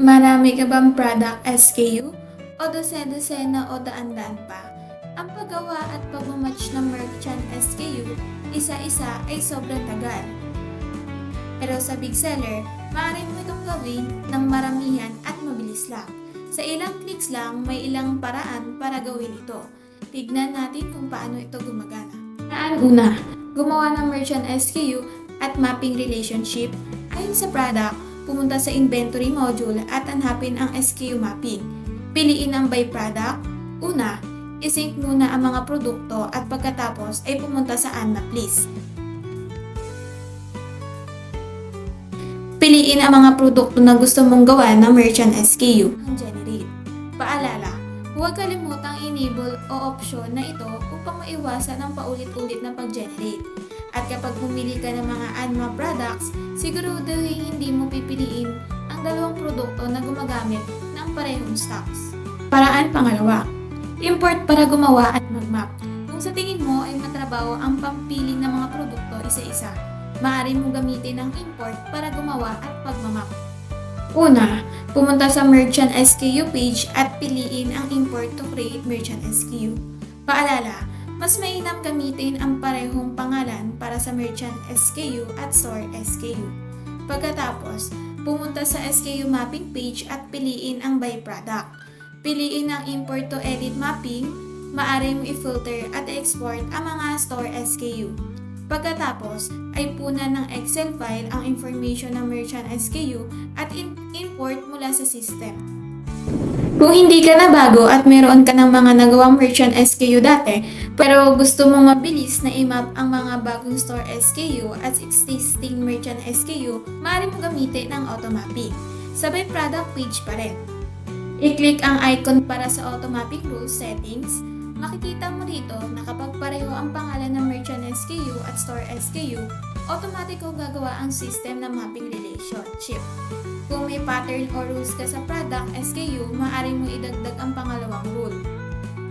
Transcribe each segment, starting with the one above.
Marami ka bang product SKU? O dose-dosena o daan-daan pa? Ang paggawa at pagmamatch ng merchant SKU, isa-isa ay sobrang tagal. Pero sa big seller, maaari mo itong gawin ng maramihan at mabilis lang. Sa ilang clicks lang, may ilang paraan para gawin ito. Tignan natin kung paano ito gumagana. Paraan una, gumawa ng merchant SKU at mapping relationship. Ayon sa product, pumunta sa inventory module at hanapin ang SKU mapping. Piliin ang by product. Una, isync muna ang mga produkto at pagkatapos ay pumunta sa unmap list. Piliin ang mga produkto na gusto mong gawa ng merchant SKU. Generate. Paalala, huwag kalimutang enable o option na ito upang maiwasan ang paulit-ulit na pag-generate. At kapag pumili ka ng mga Anma products, siguraduhin hindi mo pipiliin ang dalawang produkto na gumagamit ng parehong stocks. Paraan pangalawa, import para gumawa at mag-map. Kung sa tingin mo ay matrabaho ang pampili ng mga produkto isa-isa, maaari mo gamitin ang import para gumawa at pagmamap. Una, pumunta sa Merchant SKU page at piliin ang import to create Merchant SKU. Paalala, mas mainam gamitin ang parehong pangalan para sa Merchant SKU at Store SKU. Pagkatapos, pumunta sa SKU mapping page at piliin ang by product. Piliin ang import to edit mapping, maaari mo i-filter at i-export ang mga store SKU. Pagkatapos, ay punan ng Excel file ang information ng merchant SKU at in- import mula sa system. Kung hindi ka na bago at meron ka ng mga nagawang merchant SKU dati, pero gusto mo mabilis na i-map ang mga bagong store SKU at existing merchant SKU, maaari mo gamitin ang automapping. Sabay product page pa rin. I-click ang icon para sa automatic rules settings. Makikita mo dito na kapag pareho ang pangalan ng merchant SKU at store SKU, automatic ko gagawa ang system ng mapping relationship. Kung may pattern o rules ka sa product SKU, maaari mo idagdag ang pangalawang rule.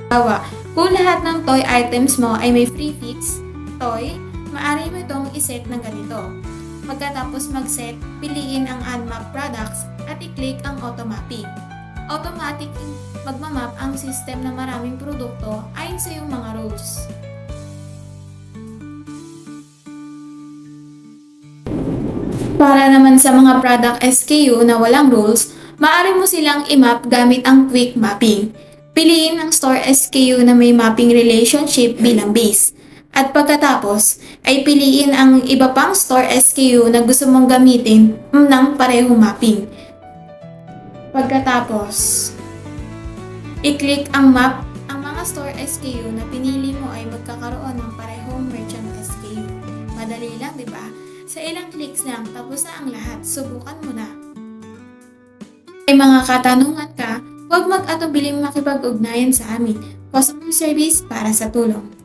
Bawa, kung lahat ng toy items mo ay may prefix, toy, maaari mo itong iset ng ganito. Pagkatapos mag-set, piliin ang unmap products at i-click ang automapping. Automatic magmamap ang system ng maraming produkto ayon sa iyong mga rules. Para naman sa mga product SKU na walang rules, maaari mo silang i-map gamit ang quick mapping. Piliin ang store SKU na may mapping relationship bilang base. At pagkatapos, ay piliin ang iba pang store SKU na gusto mong gamitin ng parehong mapping. Pagkatapos, i-click ang map. Ang mga store SKU na pinili mo ay magkakaroon ng parehong merchant SKU. Madali lang, di ba? Sa ilang clicks lang, tapos na ang lahat. Subukan mo na. May mga katanungan ka, huwag mag-atubiling makipag-ugnayan sa amin. Customer service para sa tulong.